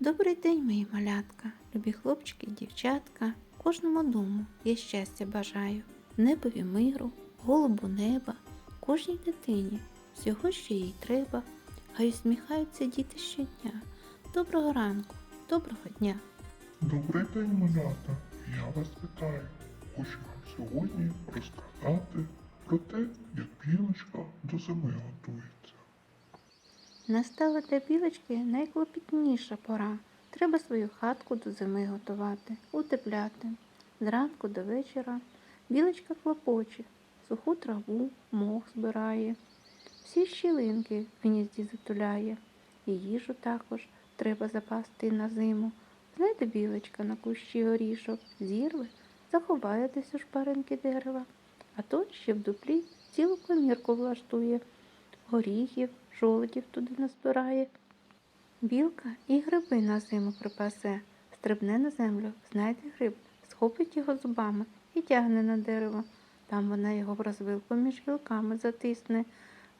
Добрий день, мої малятка, любі хлопчики, дівчатка. Кожному дому я щастя бажаю, небові миру, голубу неба, кожній дитині, всього, що їй треба. Хай усміхаються діти щодня. Доброго ранку, доброго дня. Добрий день, малята. Я вас вітаю. Хочу вам сьогодні розказати про те, як білочка до зими готується. Настала для білочки найклопітніша пора. Треба свою хатку до зими готувати, утепляти. Зранку до вечора білочка клопоче, суху траву, мох збирає, всі щілинки в гнізді затуляє, і їжу також треба запасти на зиму. Знайде білочка на кущі горішок, зірве, заховає десь у шпаринки дерева, а то ще в дуплі цілу комірку влаштує горіхів, жолудів туди назбирає. Білка і гриби на зиму припасе, стрибне на землю, знайде гриб, схопить його зубами і тягне на дерево. Там вона його в розвилку між гілками затисне.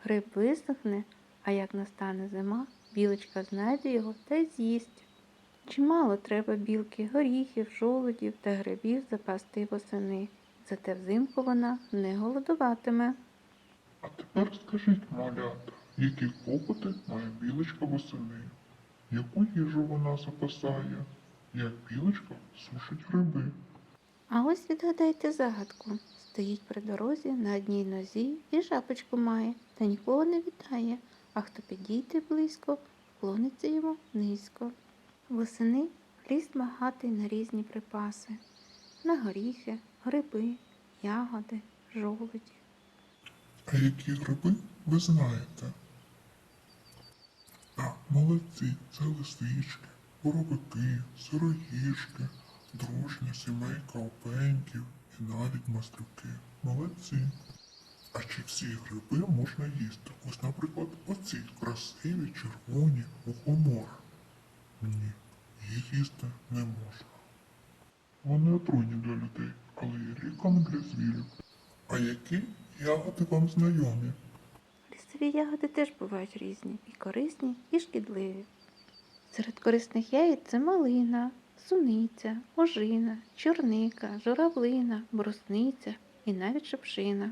Гриб висохне, а як настане зима, білочка знайде його та й з'їсть. Чимало треба білки горіхів, жолудів та грибів запасти восени. Зате взимку вона не голодуватиме. А тепер скажіть, малята, які клопоти має білочка восени? Яку їжу вона запасає? Як білочка сушить гриби? А ось відгадайте загадку. Стоїть при дорозі на одній нозі і шапочку має, та нікого не вітає, а хто підійде близько, вклониться йому низько. Восени ліс багатий на різні припаси, на горіхи, гриби, ягоди, жолуді. А які гриби ви знаєте? Так, молодці, це лисички, боровики, сироїжки, дружня сімейка опеньків і навіть маслюки. Молодці. А чи всі гриби можна їсти? Ось, наприклад, оці красиві червоні мухомори. Ні, їх їсти не можна. Вони отруйні для людей, але є ліками для звірів. А які ягоди вам знайомі? Лісові ягоди теж бувають різні, і корисні, і шкідливі. Серед корисних ягід це малина, суниця, ожина, чорника, журавлина, брусниця і навіть шипшина.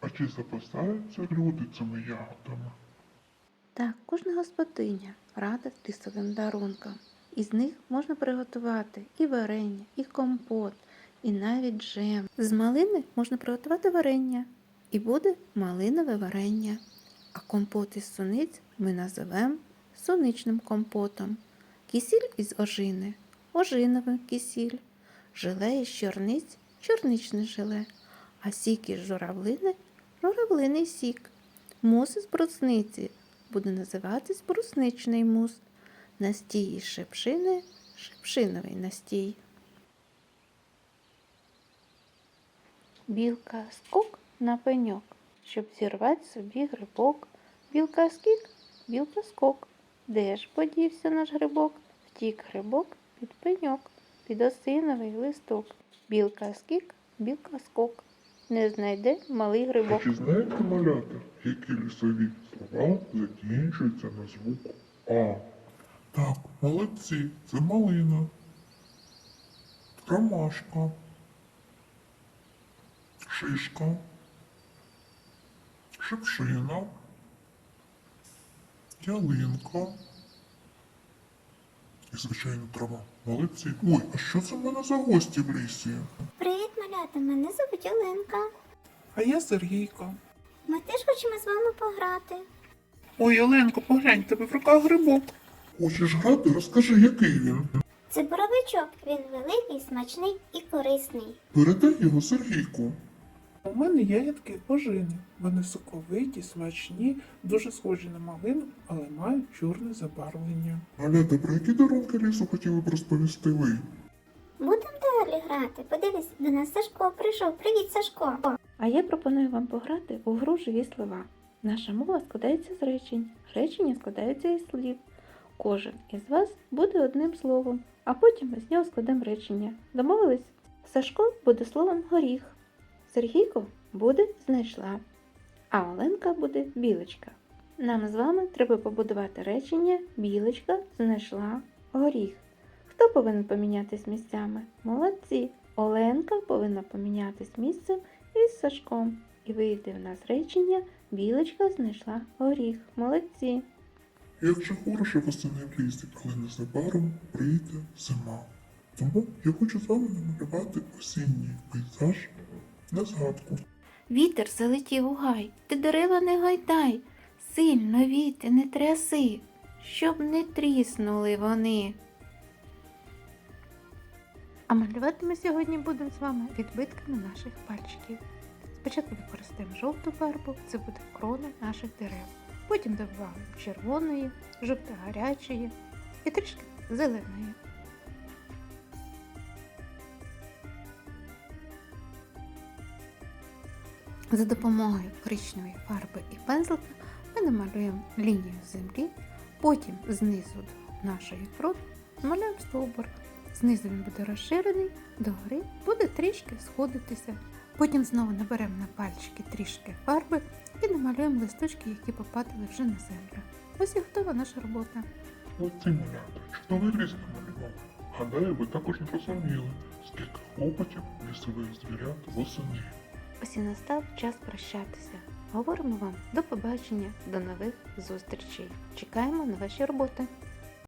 А чи запасаються люди цими ягодами? Так, кожна господиня рада лісовим дарункам. Із них можна приготувати і варення, і компот, і навіть джем. З малини можна приготувати варення, і буде малинове варення. А компот із суниць ми називемо суничним компотом. Кисіль із ожини ожиновий кисіль, желе із чорниць чорничне желе, а сік із журавлини журавлиний сік. Мус із брусниці буде називатись брусничний мус. Настій із шипшини шипшиновий настій. Білка скок на пеньок, щоб зірвати собі грибок. Білка скік, білка скок. Де ж подівся наш грибок? Втік грибок під пеньок, під осиновий листок. Білка скік, білка скок. Не знайде малий грибок. чи знаєте, малята, які лісові слова закінчуються на звук А? Так, молодці, це малина, ромашка, шишка, шипшина, ялинка і, звичайно, трава. Молодці. Ой, а що це в мене за гості в лісі? Привіт, малята! Мене звуть Оленка. А я Сергійко. Ми теж хочемо з вами пограти. Ой, Оленко, поглянь, в тебе в руках грибок. Хочеш грати? Розкажи, який він. Це боровичок. Він великий, смачний і корисний. Передай його Сергійку. У мене ягідки ожини. Вони соковиті, смачні, дуже схожі на малину, але мають чорне забарвлення. Малята, про які дарунки лісу хотіли б розповісти ви? Будемо далі грати. Подивись, до нас Сашко прийшов. Привіт, Сашко. А я пропоную вам пограти у гру живі слова. Наша мова складається з речень. Речення складаються із слів. Кожен із вас буде одним словом, а потім ми з нього складемо речення. Домовились? Сашко буде словом горіх, Сергійко буде знайшла, а Оленка буде білочка. Нам з вами треба побудувати речення білочка знайшла горіх. Хто повинен помінятись місцями? Молодці. Оленка повинна помінятись місцем із Сашком. І вийде в нас речення Білочка знайшла горіх. Молодці. Як же хороше восени в лісі, але незабаром прийде зима. Тому я хочу з вами намалювати осінній пейзаж на згадку. Вітер залетів у гай, ти дерева не гайдай, сильно віти не тряси, щоб не тріснули вони. А малювати ми сьогодні будемо з вами відбитками наших пальчиків. Спочатку використаємо жовту фарбу, це буде крона наших дерев. Потім додаємо червоної, жовто-гарячої і трішки зеленої. За допомогою коричневої фарби і пензлика ми намалюємо лінію землі, потім знизу до нашої крони намалюємо стовбур. Знизу він буде розширений, догори буде трішки сходитися. Потім знову наберемо на пальчики трішки фарби і намалюємо листочки, які попадали вже на землю. Ось і готова наша робота. Оці малята, чудовий ліс намалював. Гадаю, ви також не скільки хлопотів лісових звірят восени. Ось і настав час прощатися. Говоримо вам до побачення, до нових зустрічей. Чекаємо на ваші роботи.